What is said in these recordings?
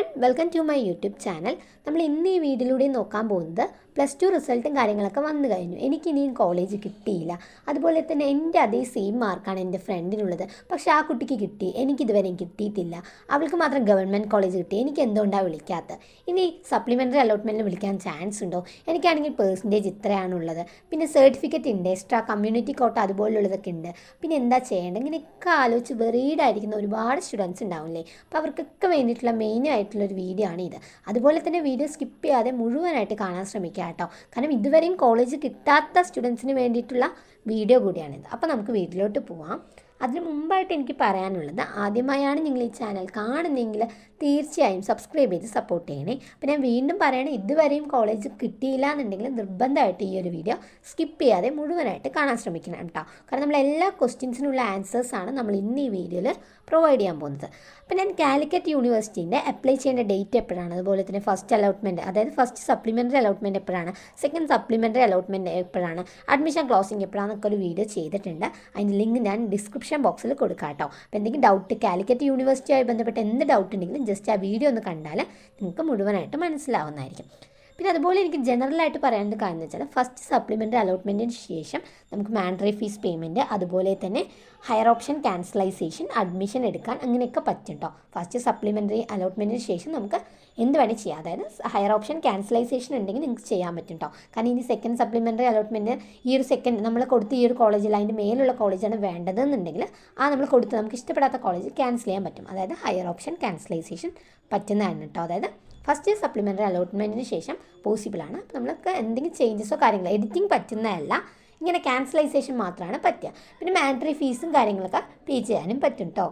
One welcome to my YouTube channel നമ്മൾ ഇന്ന് ഈ വീഡിയോയിലൂടെ നോക്കാൻ പോകുന്നത് പ്ലസ് ടു റിസൾട്ടും കാര്യങ്ങളൊക്കെ വന്നു കഴിഞ്ഞു. എനിക്ക് ഇനിയും കോളേജ് കിട്ടിയില്ല. അതുപോലെ തന്നെ എന്റെ അതേ സെയിം മാർക്കാണ് എന്റെ ഫ്രണ്ടിനുള്ളത് പക്ഷേ ആ കുട്ടിക്ക് കിട്ടി. എനിക്കിതുവരെയും കിട്ടിയിട്ടില്ല. അവൾക്ക് മാത്രം ഗവൺമെന്റ് കോളേജ് കിട്ടി. എനിക്ക് എന്തുകൊണ്ടാണ് വിളിക്കാത്തത്? ഇനി സപ്ലിമെന്ററി അലോട്ട്മെന്റിൽ വിളിക്കാൻ ചാൻസ് ഉണ്ടോ? എനിക്കാണെങ്കിൽ പേഴ്സന്റേജ് ഇത്രയാണുള്ളത്. പിന്നെ സർട്ടിഫിക്കറ്റ് ഉണ്ട്. എക്സ്ട്രാ കമ്മ്യൂണിറ്റി കോട്ട അതുപോലുള്ളതൊക്കെ ഉണ്ട്. പിന്നെ എന്താ ചെയ്യേണ്ടത്? ഇങ്ങനെയൊക്കെ ആലോചിച്ച് വെറീഡായിരിക്കുന്ന ഒരുപാട് സ്റ്റുഡൻസ് ഉണ്ടാവില്ലേ? അപ്പോൾ അവർക്കൊക്കെ വേണ്ടിയിട്ടുള്ള മെയിൻ ആയിട്ടുള്ള ഒരു വീഡിയോ ആണ് ഇത്. അതുപോലെ തന്നെ വീഡിയോ സ്കിപ്പ് ചെയ്യാതെ മുഴുവനായിട്ട് കാണാൻ ശ്രമിക്കുക കേട്ടോ. കാരണം ഇതുവരെയും കോളേജ് കിട്ടാത്ത സ്റ്റുഡൻസിന് വേണ്ടിയിട്ടുള്ള വീഡിയോ കൂടിയാണിത്. അപ്പോൾ നമുക്ക് വീട്ടിലോട്ട് പോവാം. അതിന് മുമ്പായിട്ട് എനിക്ക് പറയാനുള്ളത് ആദ്യമായാണ് നിങ്ങൾ ഈ ചാനൽ കാണുന്നതെങ്കിൽ തീർച്ചയായും സബ്സ്ക്രൈബ് ചെയ്ത് സപ്പോർട്ട് ചെയ്യണേ. അപ്പോൾ ഞാൻ വീണ്ടും പറയണേ ഇതുവരെയും കോളേജ് കിട്ടിയില്ല എന്നുണ്ടെങ്കിൽ നിർബന്ധമായിട്ട് ഈ ഒരു വീഡിയോ സ്കിപ്പ് ചെയ്യാതെ മുഴുവനായിട്ട് കാണാൻ ശ്രമിക്കണം കേട്ടോ. കാരണം നമ്മൾ എല്ലാ ക്വസ്റ്റ്യൻസിനുള്ള ആൻസേഴ്സാണ് നമ്മൾ ഇന്ന് ഈ വീഡിയോയിൽ പ്രൊവൈഡ് ചെയ്യാൻ പോകുന്നത്. അപ്പോൾ ഞാൻ കാലിക്കറ്റ് യൂണിവേഴ്സിറ്റീന്റെ അപ്ലൈ ചെയ്യേണ്ട ഡേറ്റ് എപ്പോഴാണ്? അതുപോലെ തന്നെ ഫസ്റ്റ് അലോട്ട്മെന്റ് അതായത് ഫസ്റ്റ് സപ്ലിമെന്ററി അലോട്ട്മെന്റ് എപ്പോഴാണ്? സെക്കൻഡ് സപ്ലിമെന്ററി അലോട്ട്മെന്റ് എപ്പോഴാണ്? അഡ്മിഷൻ ക്ലോസിംഗ് എപ്പോഴാണെന്നൊക്കെ ഒരു വീഡിയോ ചെയ്തിട്ടുണ്ട്. അതിന്റെ ലിങ്ക് ഞാൻ ഡിസ്ക്രിപ്ഷൻ ബോക്സിൽ കൊടുക്കാം കേട്ടോ. അപ്പോൾ എന്തെങ്കിലും ഡൗട്ട് കാലിക്കറ്റ് യൂണിവേഴ്സിറ്റിയുമായി ബന്ധപ്പെട്ട് എന്ത് ഡൗട്ട് ഉണ്ടെങ്കിലും ജസ്റ്റ് ആ വീഡിയോ ഒന്ന് കണ്ടാൽ നിങ്ങൾക്ക് മുഴുവനായിട്ട് മനസ്സിലാവുന്നതായിരിക്കും. പിന്നെ അതുപോലെ എനിക്ക് ജനറലായിട്ട് പറയാനുള്ള കാര്യം എന്ന് വെച്ചാൽ ഫസ്റ്റ് സപ്ലിമെന്ററി അലോട്ട്മെന്റിന് ശേഷം നമുക്ക് മാൻഡറി ഫീസ് പേയ്മെന്റ് അതുപോലെ തന്നെ ഹയർ ഓപ്ഷൻ ക്യാൻസലൈസേഷൻ അഡ്മിഷൻ എടുക്കാൻ അങ്ങനെയൊക്കെ പറ്റും കേട്ടോ ഫസ്റ്റ് സപ്ലിമെന്ററി അലോട്ട്മെന്റിന് ശേഷം നമുക്ക് എന്ത് വേണേൽ ചെയ്യാം. അതായത് ഹയർ ഓപ്ഷൻ ക്യാൻസലൈസേഷൻ ഉണ്ടെങ്കിൽ നിങ്ങൾക്ക് ചെയ്യാൻ പറ്റും കേട്ടോ കാരണം ഇനി സെക്കൻഡ് സപ്ലിമെന്ററി അലോട്ട്മെന്റ് ഈ ഒരു സെക്കൻഡ് നമ്മൾ കൊടുത്ത ഈ ഒരു കോളേജിൽ അതിന്റെ മേലുള്ള കോളേജാണ് വേണ്ടതെന്നുണ്ടെങ്കിൽ ആ നമ്മൾ കൊടുത്ത് നമുക്ക് ഇഷ്ടപ്പെടാത്ത കോളേജ് ക്യാൻസൽ ചെയ്യാൻ പറ്റും. അതായത് ഹയർ ഓപ്ഷൻ ക്യാൻസലൈസേഷൻ പറ്റുന്നതാണ് കേട്ടോ അതായത് ഫസ്റ്റ് ഇയർ സപ്ലിമെന്ററി അലോട്ട്മെന്റിന് ശേഷം പോസിബിളാണ് നമ്മൾക്ക് എന്തെങ്കിലും ചേഞ്ചസോ കാര്യങ്ങളോ എഡിറ്റിംഗ് പറ്റുന്നതല്ല. ഇങ്ങനെ ക്യാൻസലൈസേഷൻ മാത്രമാണ് പറ്റുക. പിന്നെ മാൻഡറി ഫീസും കാര്യങ്ങളൊക്കെ പേ ചെയ്യാനും പറ്റും കേട്ടോ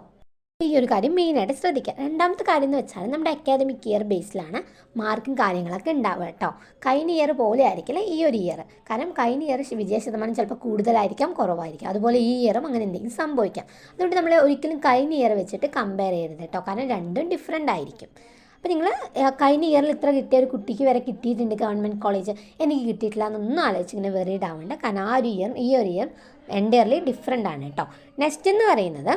ഈ ഒരു കാര്യം മെയിനായിട്ട് ശ്രദ്ധിക്കുക. രണ്ടാമത്തെ കാര്യം എന്ന് വെച്ചാൽ നമ്മുടെ അക്കാദമിക് ഇയർ ബേസിലാണ് മാർക്കും കാര്യങ്ങളൊക്കെ ഉണ്ടാവുക കേട്ടോ കഴിഞ്ഞ ഇയർ പോലെ ആയിരിക്കില്ല ഈ ഒരു ഇയർ കാരണം കഴിഞ്ഞ ഇയർ വിജയ ശതമാനം ചിലപ്പോൾ കൂടുതലായിരിക്കാം കുറവായിരിക്കാം. അതുപോലെ ഈ ഇയറും അങ്ങനെ എന്തെങ്കിലും സംഭവിക്കാം. അതുകൊണ്ട് നമ്മൾ ഒരിക്കലും കഴിഞ്ഞ ഇയർ വെച്ചിട്ട് കമ്പയർ ചെയ്യരുത് കേട്ടോ കാരണം രണ്ടും ഡിഫറെന്റ് ആയിരിക്കും. അപ്പോൾ നിങ്ങൾ കഴിഞ്ഞ ഇയറിൽ ഇത്ര കിട്ടിയ ഒരു കുട്ടിക്ക് വരെ കിട്ടിയിട്ടുണ്ട് ഗവൺമെന്റ് കോളേജ് എനിക്ക് കിട്ടിയിട്ടില്ല എന്നൊന്നും ആലോചിച്ച് ഇങ്ങനെ വെറീഡ് കാരണം ആ ഒരു ഇയർ ഈ ഒരു ഇയർ എന്റെ ഇയറിൽ ഡിഫറെന്റ് ആണ് കേട്ടോ നെക്സ്റ്റ് എന്ന് പറയുന്നത്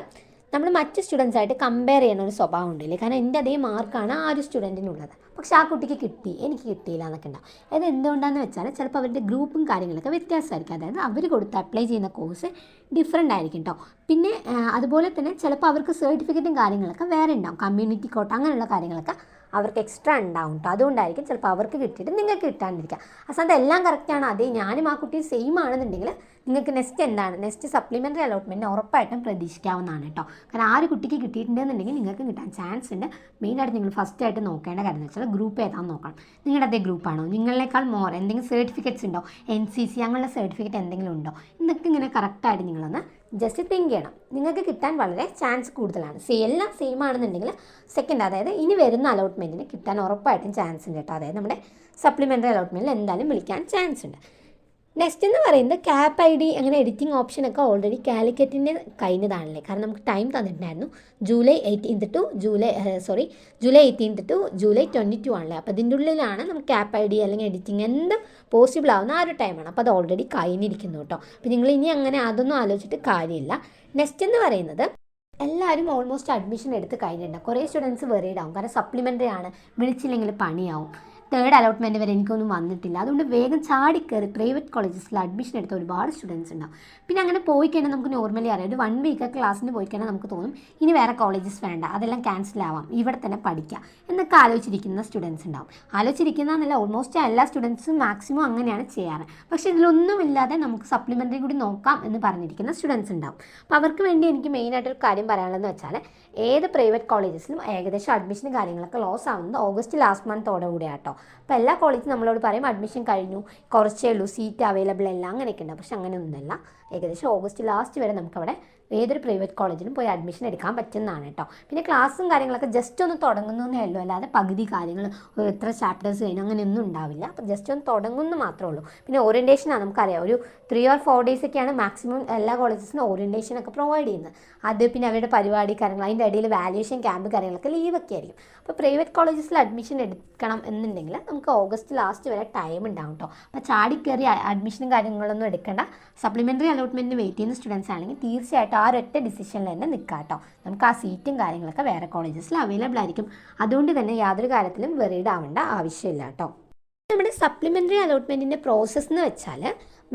നമ്മൾ മറ്റ് സ്റ്റുഡൻസായിട്ട് കമ്പയർ ചെയ്യുന്ന ഒരു സ്വഭാവം ഉണ്ടല്ലേ? കാരണം എന്റെ അതേ മാർക്കാണ് ആ ഒരു സ്റ്റുഡന്റിനുള്ളത് പക്ഷെ ആ കുട്ടിക്ക് കിട്ടി എനിക്ക് കിട്ടിയില്ല എന്നൊക്കെ ഉണ്ടാവും. അത് എന്തുകൊണ്ടാണെന്ന് വെച്ചാൽ ചിലപ്പോൾ അവരുടെ ഗ്രൂപ്പും കാര്യങ്ങളൊക്കെ വ്യത്യാസമായിരിക്കും. അതായത് അവർ കൊടുത്ത് അപ്ലൈ ചെയ്യുന്ന കോഴ്സ് ഡിഫറെന്റ് ആയിരിക്കും കേട്ടോ പിന്നെ അതുപോലെ തന്നെ ചിലപ്പോൾ അവർക്ക് സർട്ടിഫിക്കറ്റും കാര്യങ്ങളൊക്കെ വേറെ ഉണ്ടാവും. കമ്മ്യൂണിറ്റി കോട്ട അങ്ങനെയുള്ള കാര്യങ്ങളൊക്കെ അവർക്ക് എക്സ്ട്രാ ഉണ്ടാവും കേട്ടോ അതുകൊണ്ടായിരിക്കും ചിലപ്പോൾ അവർക്ക് കിട്ടിയിട്ട് നിങ്ങൾക്ക് കിട്ടാണ്ടിരിക്കുക. അസാന്ത് എല്ലാം കറക്റ്റാണ് അതേ ഞാനും ആ കുട്ടി സെയിം ആണെന്നുണ്ടെങ്കിൽ നിങ്ങൾക്ക് നെക്സ്റ്റ് എന്താണ്? നെക്സ്റ്റ് സപ്ലിമെന്ററി അലോട്ട്മെന്റ് ഉറപ്പായിട്ടും പ്രതീക്ഷിക്കാവുന്നതാണ് കേട്ടോ. കാരണം ആ ഒരു കുട്ടിക്ക് കിട്ടിയിട്ടുണ്ടെന്നുണ്ടെങ്കിൽ നിങ്ങൾക്ക് കിട്ടാൻ ചാൻസ് ഉണ്ട്. മെയിനായിട്ട് നിങ്ങൾ ഫസ്റ്റ് ആയിട്ട് നോക്കേണ്ട കാര്യം എന്ന് വെച്ചാൽ ഗ്രൂപ്പ് ഏതാണെന്ന് നോക്കണം. നിങ്ങളുടെ അതേ ഗ്രൂപ്പാണോ നിങ്ങളെക്കാൾ മോർ എന്തെങ്കിലും സർട്ടിഫിക്കറ്റ്സ് ഉണ്ടോ? എൻ സി സി അങ്ങനെയുള്ള സർട്ടിഫിക്കറ്റ് എന്തെങ്കിലും ഉണ്ടോ? ഇതൊക്കെ ഇങ്ങനെ കറക്റ്റായിട്ട് നിങ്ങളൊന്ന് ജസ്റ്റ് തിങ്ക് ചെയ്യണം. നിങ്ങൾക്ക് കിട്ടാൻ വളരെ ചാൻസ് കൂടുതലാണ്. എല്ലാം സെയിം ആണെന്നുണ്ടെങ്കിൽ സെക്കൻഡ് അതായത് ഇനി വരുന്ന അലോട്ട്മെന്റിന് കിട്ടാൻ ഉറപ്പായിട്ടും ചാൻസ് ഉണ്ട് കേട്ടോ. അതായത് നമ്മുടെ സപ്ലിമെന്ററി അലോട്ട്മെന്റിൽ എന്തായാലും വിളിക്കാൻ ചാൻസ് ഉണ്ട്. നെക്സ്റ്റ് എന്ന് പറയുന്നത് ക്യാപ്പ് ഐ ഡി അങ്ങനെ എഡിറ്റിംഗ് ഓപ്ഷനൊക്കെ ഓൾറെഡി കാലിക്കറ്റിന്റെ കഴിഞ്ഞതാണല്ലേ കാരണം നമുക്ക് ടൈം തന്നിട്ടുണ്ടായിരുന്നു. July eighteenth to July sorry July eighteenth to July twenty two ആണല്ലേ. അപ്പോൾ ഇതിന്റെ ഉള്ളിലാണ് നമുക്ക് ക്യാപ്പ് ഐ ഡി അല്ലെങ്കിൽ എഡിറ്റിംഗ് എന്തും പോസിബിൾ ആവുന്ന ആ ഒരു ടൈമാണ് അപ്പോൾ അത് ഓൾറെഡി കഴിഞ്ഞിരിക്കുന്നു കേട്ടോ. അപ്പോൾ നിങ്ങൾ ഇനി അങ്ങനെ അതൊന്നും ആലോചിച്ചിട്ട് കാര്യമില്ല. നെക്സ്റ്റ് എന്ന് പറയുന്നത് എല്ലാവരും ഓൾമോസ്റ്റ് അഡ്മിഷൻ എടുത്ത് കഴിഞ്ഞിട്ടുണ്ട്. കുറേ സ്റ്റുഡൻസ് ആവും. കാരണം സപ്ലിമെന്ററി ആണ്. വിളിച്ചില്ലെങ്കിൽ പണിയാവും. തേർഡ് അലോട്ട്മെന്റ് വരെ എനിക്കൊന്നും വന്നിട്ടില്ല. അതുകൊണ്ട് വേഗം ചാടിക്കയറി പ്രൈവറ്റ് കോളേജസിൽ അഡ്മിഷൻ എടുത്ത ഒരുപാട് സ്റ്റുഡൻസ് ഉണ്ടാവും. പിന്നെ അങ്ങനെ പോയി കഴിഞ്ഞാൽ നമുക്ക് നോർമലി അറിയാം. ഒരു വൺ വീക്ക് ക്ലാസ്സിന് പോയി കഴിഞ്ഞാൽ നമുക്ക് തോന്നും ഇനി വേറെ കോളേജസ് വേണ്ട. അതെല്ലാം ക്യാൻസൽ ആവാം. ഇവിടെ തന്നെ പഠിക്കാം എന്നൊക്കെ ആലോചിച്ചിരിക്കുന്ന സ്റ്റുഡൻസ് ഉണ്ടാവും. ആലോചിച്ചിരിക്കുന്ന എന്നല്ല ഓൾമോസ്റ്റ് എല്ലാ സ്റ്റുഡൻസും മാക്സിമം അങ്ങനെയാണ് ചെയ്യാറ്. പക്ഷേ ഇതിലൊന്നുമില്ലാതെ നമുക്ക് സപ്ലിമെന്ററി കൂടി നോക്കാം എന്ന് പറഞ്ഞിരിക്കുന്ന സ്റ്റുഡൻസ് ഉണ്ടാവും. അപ്പോൾ അവർക്ക് വേണ്ടി എനിക്ക് മെയിനായിട്ടൊരു കാര്യം പറയാനുള്ളതെന്ന് വെച്ചാൽ ഏത് പ്രൈവറ്റ് കോളേജസിലും ഏകദേശം അഡ്മിഷൻ കാര്യങ്ങളൊക്കെ ലോസ് ആവുന്നത് ഓഗസ്റ്റ് ലാസ്റ്റ് മന്തോടെ കൂടെ ആട്ടോ അപ്പോൾ എല്ലാ കോളേജും നമ്മളോട് പറയും അഡ്മിഷൻ കഴിഞ്ഞു കുറച്ചേ ഉള്ളൂ സീറ്റ് അവൈലബിൾ അല്ല അങ്ങനെയൊക്കെ ഉണ്ട്. പക്ഷെ അങ്ങനെയൊന്നുമല്ല. ഏകദേശം ഓഗസ്റ്റ് ലാസ്റ്റ് വരെ നമുക്കവിടെ ഏതൊരു പ്രൈവറ്റ് കോളേജിലും പോയി അഡ്മിഷൻ എടുക്കാൻ പറ്റുന്നതാണ് കേട്ടോ പിന്നെ ക്ലാസ്സും കാര്യങ്ങളൊക്കെ ജസ്റ്റ് ഒന്ന് തുടങ്ങുന്നേ ഉള്ളൂ അല്ലാതെ പകുതി കാര്യങ്ങൾ എത്ര ചാപ്റ്റേഴ്സ് കഴിഞ്ഞു അങ്ങനെയൊന്നും ഉണ്ടാവില്ല. അപ്പോൾ ജസ്റ്റ് ഒന്ന് തുടങ്ങുന്നു മാത്രമേ ഉള്ളൂ. പിന്നെ ഓറിയന്റേഷനാണ് നമുക്കറിയാം. ഒരു ത്രീ ഓർ ഫോർ ഡേയ്സ് ഒക്കെയാണ് മാക്സിമം എല്ലാ കോളേജസിനും ഓറിയന്റേഷൻ ഒക്കെ പ്രൊവൈഡ് ചെയ്യുന്നത്. അത് പിന്നെ അവരുടെ പരിപാടി കാര്യങ്ങൾ അതിന്റെ ഇടയിൽ വാല്യുവേഷൻ ക്യാമ്പ് കാര്യങ്ങളൊക്കെ ലീവൊക്കെ ആയിരിക്കും. അപ്പോൾ പ്രൈവറ്റ് കോളേജസിൽ അഡ്മിഷൻ എടുക്കണം എന്നുണ്ടെങ്കിൽ നമുക്ക് ഓഗസ്റ്റ് ലാസ്റ്റ് വരെ ടൈം ഉണ്ടാവും കേട്ടോ അപ്പോൾ ചാടി കയറി അഡ്മിഷനും കാര്യങ്ങളൊന്നും എടുക്കേണ്ട. സപ്ലിമെന്ററി അലോട്ട്മെന്റിന് വെയിറ്റ് ചെയ്യുന്ന സ്റ്റുഡൻസ് ആണെങ്കിൽ തീർച്ചയായിട്ടും ആ ഒരൊറ്റ ഡിസിഷനിൽ തന്നെ നിൽക്കാം കേട്ടോ നമുക്ക് ആ സീറ്റും കാര്യങ്ങളൊക്കെ വേറെ കോളേജസിൽ അവൈലബിൾ ആയിരിക്കും. അതുകൊണ്ട് തന്നെ യാതൊരു കാര്യത്തിലും വെറീഡ് ആവേണ്ട ആവശ്യമില്ല കേട്ടോ നമ്മുടെ സപ്ലിമെന്ററി അലോട്ട്മെന്റിന്റെ പ്രോസസ്സ് എന്ന് വെച്ചാൽ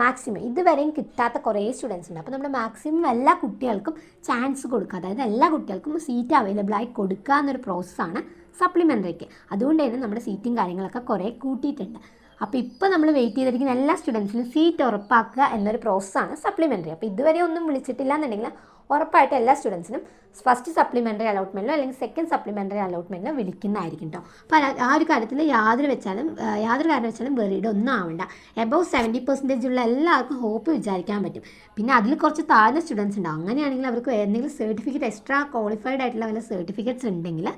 മാക്സിമം ഇതുവരെയും കിട്ടാത്ത കുറേ സ്റ്റുഡൻസ് ഉണ്ട്. അപ്പോൾ നമ്മൾ മാക്സിമം എല്ലാ കുട്ടികൾക്കും ചാൻസ് കൊടുക്കുക. അതായത് എല്ലാ കുട്ടികൾക്കും സീറ്റ് അവൈലബിൾ ആയി കൊടുക്കുക എന്നൊരു പ്രോസസ്സാണ് സപ്ലിമെന്ററിക്ക് അതുകൊണ്ട് തന്നെ നമ്മുടെ സീറ്റും കാര്യങ്ങളൊക്കെ കുറേ കൂട്ടിയിട്ടുണ്ട്. അപ്പോൾ ഇപ്പോൾ നമ്മൾ വെയിറ്റ് ചെയ്തിരിക്കുന്ന എല്ലാ സ്റ്റുഡൻസിനും സീറ്റ് ഉറപ്പാക്കുക എന്നൊരു പ്രോസസ്സാണ് സപ്ലിമെന്ററി അപ്പോൾ ഇതുവരെ ഒന്നും വിളിച്ചിട്ടില്ല എന്നുണ്ടെങ്കിൽ ഉറപ്പായിട്ട് എല്ലാ സ്റ്റുഡൻസിനും ഫസ്റ്റ് സപ്ലിമെന്ററി അലോട്ട്മെന്റിലോ അല്ലെങ്കിൽ സെക്കൻഡ് സപ്ലിമെന്ററി അലോട്ട്മെന്റിലോ വിളിക്കുന്നതായിരിക്കും കേട്ടോ അപ്പോൾ ആ- ഒരു കാര്യത്തിൽ യാതൊരു വെച്ചാലും യാതൊരു കാരണം വെച്ചാലും വെറിയുടെ ഒന്നും ആവണ്ട. എബവ് സെവന്റി പെർസെന്റേജ് ഉള്ള എല്ലാവർക്കും ഹോപ്പ് വിചാരിക്കാൻ പറ്റും. പിന്നെ അതിൽ കുറച്ച് താഴ്ന്ന സ്റ്റുഡൻസ് ഉണ്ടാവും അങ്ങനെയാണെങ്കിൽ അവർക്ക് എന്തെങ്കിലും സർട്ടിഫിക്കറ്റ് എക്സ്ട്രാ ക്വാളിഫൈഡ് ആയിട്ടുള്ള വല്ല സർട്ടിഫിക്കറ്റ്സ് ഉണ്ടെങ്കിൽ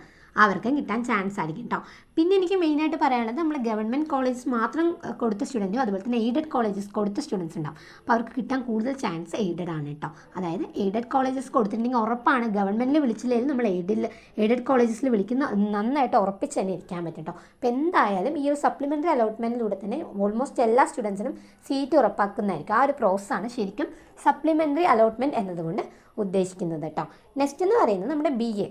അവർക്കും കിട്ടാൻ ചാൻസ് ആയിരിക്കും കേട്ടോ പിന്നെ എനിക്ക് മെയിനായിട്ട് പറയാനുള്ളത് നമ്മൾ ഗവൺമെന്റ് കോളേജസ് മാത്രം കൊടുത്ത സ്റ്റുഡന്റും അതുപോലെ തന്നെ എയ്ഡഡ് കോളേജസ് കൊടുത്ത സ്റ്റുഡൻസ് ഉണ്ടാവും. അപ്പോൾ അവർക്ക് കിട്ടാൻ കൂടുതൽ ചാൻസ് എയ്ഡഡ് ആണ് കേട്ടോ അതായത് എയ്ഡഡ് കോളേജസ് കൊടുത്തിട്ടുണ്ടെങ്കിൽ ഉറപ്പാണ് ഗവൺമെന്റിൽ വിളിച്ചില്ലെങ്കിൽ നമ്മൾ എയ്ഡിൽ എയ്ഡഡ് കോളേജസിൽ വിളിക്കുന്ന നന്നായിട്ട് ഉറപ്പിച്ച് തന്നെ ഇരിക്കാൻ പറ്റും കേട്ടോ അപ്പോൾ എന്തായാലും ഈ ഒരു സപ്ലിമെന്ററി അലോട്ട്മെന്റിലൂടെ തന്നെ ഓൾമോസ്റ്റ് എല്ലാ സ്റ്റുഡൻസിനും സീറ്റ് ഉറപ്പാക്കുന്നതായിരിക്കും. ആ ഒരു പ്രോസസ്സാണ് ശരിക്കും സപ്ലിമെന്ററി അലോട്ട്മെന്റ് എന്നതുകൊണ്ട് ഉദ്ദേശിക്കുന്നത് കേട്ടോ നെക്സ്റ്റ് എന്ന് പറയുന്നത് നമ്മുടെ B A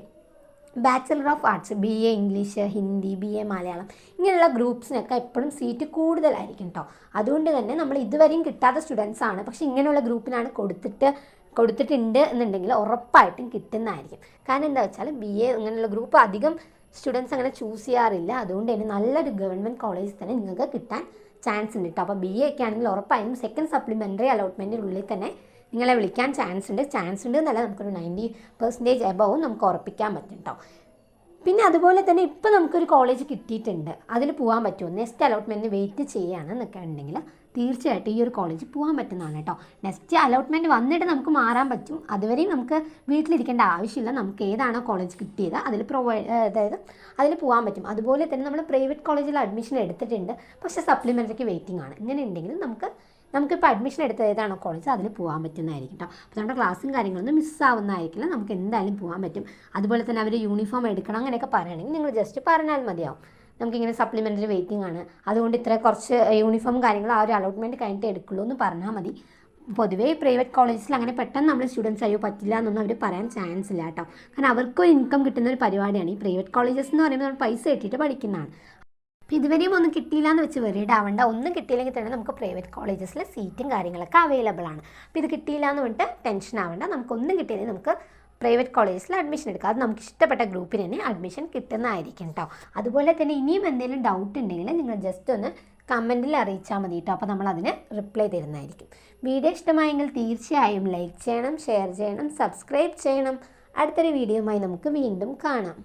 bachelor of arts B A English Hindi B A Malayalam ഇങ്ങനെയുള്ള ഗ്രൂപ്പ്സിനൊക്കെ എപ്പോഴും സീറ്റ് കൂടുതലായിരിക്കും കേട്ടോ അതുകൊണ്ട് തന്നെ നമ്മൾ ഇതുവരെയും കിട്ടാത്ത സ്റ്റുഡൻസ് ആണ്. പക്ഷെ ഇങ്ങനെയുള്ള ഗ്രൂപ്പിനാണ് കൊടുത്തിട്ട് കൊടുത്തിട്ടുണ്ട് എന്നുണ്ടെങ്കിൽ ഉറപ്പായിട്ടും കിട്ടുന്നതായിരിക്കും. കാരണം എന്താ വെച്ചാൽ ബി എ ഇങ്ങനെയുള്ള ഗ്രൂപ്പ് അധികം സ്റ്റുഡൻസ് അങ്ങനെ ചൂസ് ചെയ്യാറില്ല. അതുകൊണ്ട് തന്നെ നല്ലൊരു ഗവൺമെന്റ് കോളേജിൽ തന്നെ നിങ്ങൾക്ക് കിട്ടാൻ ചാൻസ് ഉണ്ട് കേട്ടോ അപ്പോൾ ബി എ ഒക്കെ ആണെങ്കിൽ ഉറപ്പായും സെക്കൻഡ് സപ്ലിമെന്ററി അലോട്ട്മെന്റിനുള്ളിൽ തന്നെ നിങ്ങളെ വിളിക്കാൻ ചാൻസ് ഉണ്ട്. ചാൻസ് ഉണ്ട് എന്നല്ല നമുക്കൊരു നയന്റി പെർസെന്റേജ് എബവും നമുക്ക് ഉറപ്പിക്കാൻ പറ്റും കേട്ടോ പിന്നെ അതുപോലെ തന്നെ ഇപ്പോൾ നമുക്കൊരു കോളേജ് കിട്ടിയിട്ടുണ്ട്. അതിൽ പോകാൻ പറ്റുമോ? നെക്സ്റ്റ് അലോട്ട്മെന്റിന് വെയിറ്റ് ചെയ്യുകയാണ് നിൽക്കുകയാണെങ്കിൽ തീർച്ചയായിട്ടും ഈ ഒരു കോളേജിൽ പോകാൻ പറ്റുന്നതാണ് കേട്ടോ നെക്സ്റ്റ് അലോട്ട്മെന്റ് വന്നിട്ട് നമുക്ക് മാറാൻ പറ്റും. അതുവരെയും നമുക്ക് വീട്ടിലിരിക്കേണ്ട ആവശ്യമില്ല. നമുക്ക് ഏതാണോ കോളേജ് കിട്ടിയത് അതിൽ പ്രൊവൈഡ് അതായത് അതിൽ പോകാൻ പറ്റും. അതുപോലെ തന്നെ നമ്മൾ പ്രൈവറ്റ് കോളേജിൽ അഡ്മിഷൻ എടുത്തിട്ടുണ്ട്. പക്ഷേ സപ്ലിമെന്ററിക്ക് വെയിറ്റിംഗ് ആണ്. ഇങ്ങനെ ഉണ്ടെങ്കിൽ നമുക്ക് നമുക്കിപ്പോൾ അഡ്മിഷൻ എടുത്ത ഏതാണോ കോളേജ് അതിൽ പോകാൻ പറ്റുന്നതായിരിക്കും കേട്ടോ അപ്പോൾ നമ്മുടെ ക്ലാസ്സും കാര്യങ്ങളൊന്നും മിസ്സാവുന്നതായിരിക്കില്ല നമുക്ക് എന്തായാലും പോകാൻ പറ്റും. അതുപോലെ തന്നെ അവർ യൂണിഫോം എടുക്കണം അങ്ങനെയൊക്കെ പറയുകയാണെങ്കിൽ നിങ്ങൾ ജസ്റ്റ് പറഞ്ഞാൽ മതിയാവും. നമുക്കിങ്ങനെ സപ്ലിമെന്ററി വെയിറ്റിംഗ് ആണ്. അതുകൊണ്ട് ഇത്ര കുറച്ച് യൂണിഫോം കാര്യങ്ങൾ ആ ഒരു അലോട്ട്മെന്റ് കഴിഞ്ഞിട്ട് എടുക്കുള്ളൂ എന്ന് പറഞ്ഞാൽ മതി. പൊതുവേ പ്രൈവറ്റ് കോളേജിൽ അങ്ങനെ പെട്ടെന്ന് നമ്മൾ സ്റ്റുഡൻസ് അയ്യോ പറ്റില്ല എന്നൊന്നും അവർ പറയാൻ ചാൻസ് ഇല്ല കേട്ടോ കാരണം അവർക്കൊരു ഇൻകം കിട്ടുന്ന ഒരു പരിപാടിയാണ്. ഈ പ്രൈവറ്റ് കോളേജസ് എന്ന് പറയുമ്പോൾ നമ്മൾ പൈസ ഇട്ടിട്ട് പഠിക്കുന്നതാണ്. അപ്പോൾ ഇതുവരെയും ഒന്നും കിട്ടിയില്ല എന്ന് വെച്ച് വെറിയുടെ ആവണ്ട. ഒന്നും കിട്ടിയില്ലെങ്കിൽ തന്നെ നമുക്ക് പ്രൈവറ്റ് കോളേജസിൽ സീറ്റും കാര്യങ്ങളൊക്കെ അവൈലബിൾ ആണ്. അപ്പോൾ ഇത് കിട്ടിയില്ല എന്ന് പറഞ്ഞിട്ട് ടെൻഷൻ ആവണ്ട. നമുക്കൊന്നും കിട്ടിയില്ലെങ്കിൽ നമുക്ക് പ്രൈവറ്റ് കോളേജിൽ അഡ്മിഷൻ എടുക്കാം. അത് നമുക്ക് ഇഷ്ടപ്പെട്ട ഗ്രൂപ്പിന് തന്നെ അഡ്മിഷൻ കിട്ടുന്നതായിരിക്കും കേട്ടോ അതുപോലെ തന്നെ ഇനിയും എന്തെങ്കിലും ഡൗട്ട് ഉണ്ടെങ്കിൽ നിങ്ങൾ ജസ്റ്റ് ഒന്ന് കമന്റിൽ അറിയിച്ചാൽ മതി കേട്ടോ അപ്പോൾ നമ്മളതിന് റിപ്ലൈ തരുന്നതായിരിക്കും. വീഡിയോ ഇഷ്ടമായെങ്കിൽ തീർച്ചയായും ലൈക്ക് ചെയ്യണം ഷെയർ ചെയ്യണം സബ്സ്ക്രൈബ് ചെയ്യണം. അടുത്തൊരു വീഡിയോയുമായി നമുക്ക് വീണ്ടും കാണാം.